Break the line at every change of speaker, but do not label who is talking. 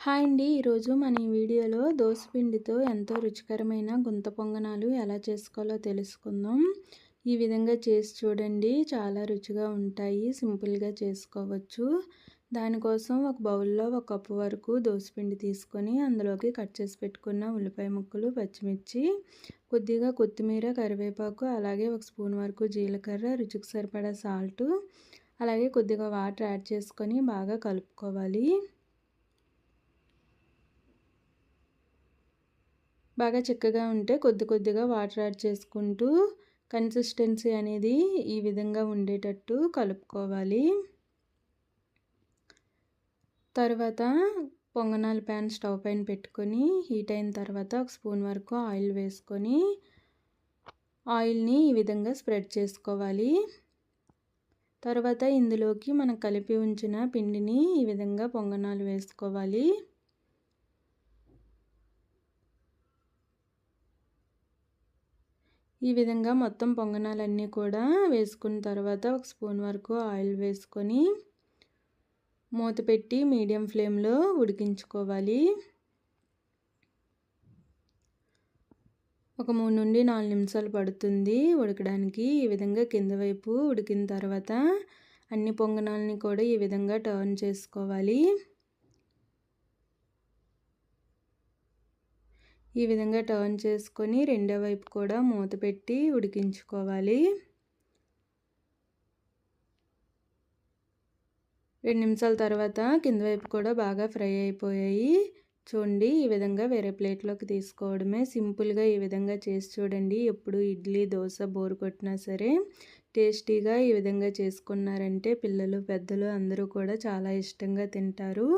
Hi అండి. ఈరోజు మన ఈ వీడియోలో దోసపిండితో ఎంతో రుచికరమైన గుంత పొంగనాలు ఎలా చేసుకోవాలో తెలుసుకుందాం. ఈ విధంగా చేసి చూడండి. చాలా రుచిగా ఉంటాయి. సింపుల్గా చేసుకోవచ్చు. దానికోసం ఒక బౌల్లో ఒక కప్పు వరకు దోసపిండి తీసుకొని అందులోకి కట్ చేసి పెట్టుకున్న ఉల్లిపాయ ముక్కలు పచ్చిమిర్చి కొద్దిగా కొత్తిమీర కరివేపాకు అలాగే ఒక స్పూన్ వరకు జీలకర్ర రుచికి సరిపడా సాల్టు అలాగే కొద్దిగా వాటర్ యాడ్ చేసుకొని బాగా కలుపుకోవాలి. బాగా చిక్కగా ఉంటే కొద్ది కొద్దిగా వాటర్ యాడ్ చేసుకుంటూ కన్సిస్టెన్సీ అనేది ఈ విధంగా ఉండేటట్టు కలుపుకోవాలి. తర్వాత పొంగనాల ప్యాన్ స్టవ్ పైన పెట్టుకొని హీట్ అయిన తర్వాత ఒక స్పూన్ వరకు ఆయిల్ వేసుకొని ఆయిల్ని ఈ విధంగా స్ప్రెడ్ చేసుకోవాలి. తర్వాత ఇందులోకి మనం కలిపి ఉంచిన పిండిని ఈ విధంగా పొంగనాలు వేసుకోవాలి. ఈ విధంగా మొత్తం పొంగనాలన్నీ కూడా వేసుకున్న తర్వాత ఒక స్పూన్ వరకు ఆయిల్ వేసుకొని మూత పెట్టి మీడియం ఫ్లేమ్లో ఉడికించుకోవాలి. ఒక మూడు నుండి నాలుగు నిమిషాలు పడుతుంది ఉడకడానికి. ఈ విధంగా కింద వైపు ఉడికిన తర్వాత అన్ని పొంగనాలని కూడా ఈ విధంగా టర్న్ చేసుకోవాలి. ఈ విధంగా టర్న్ చేసుకొని రెండో వైపు కూడా మూత పెట్టి ఉడికించుకోవాలి. రెండు నిమిషాల తర్వాత కింద వైపు కూడా బాగా ఫ్రై అయిపోయాయి. చూడండి ఈ విధంగా వేరే ప్లేట్లోకి తీసుకోవడమే సింపుల్గా ఈ విధంగా చేసి చూడండి. ఎప్పుడు ఇడ్లీ దోశ బోరు కొట్టినా సరే టేస్టీగా ఈ విధంగా చేసుకున్నారంటే పిల్లలు పెద్దలు అందరూ కూడా చాలా ఇష్టంగా తింటారు.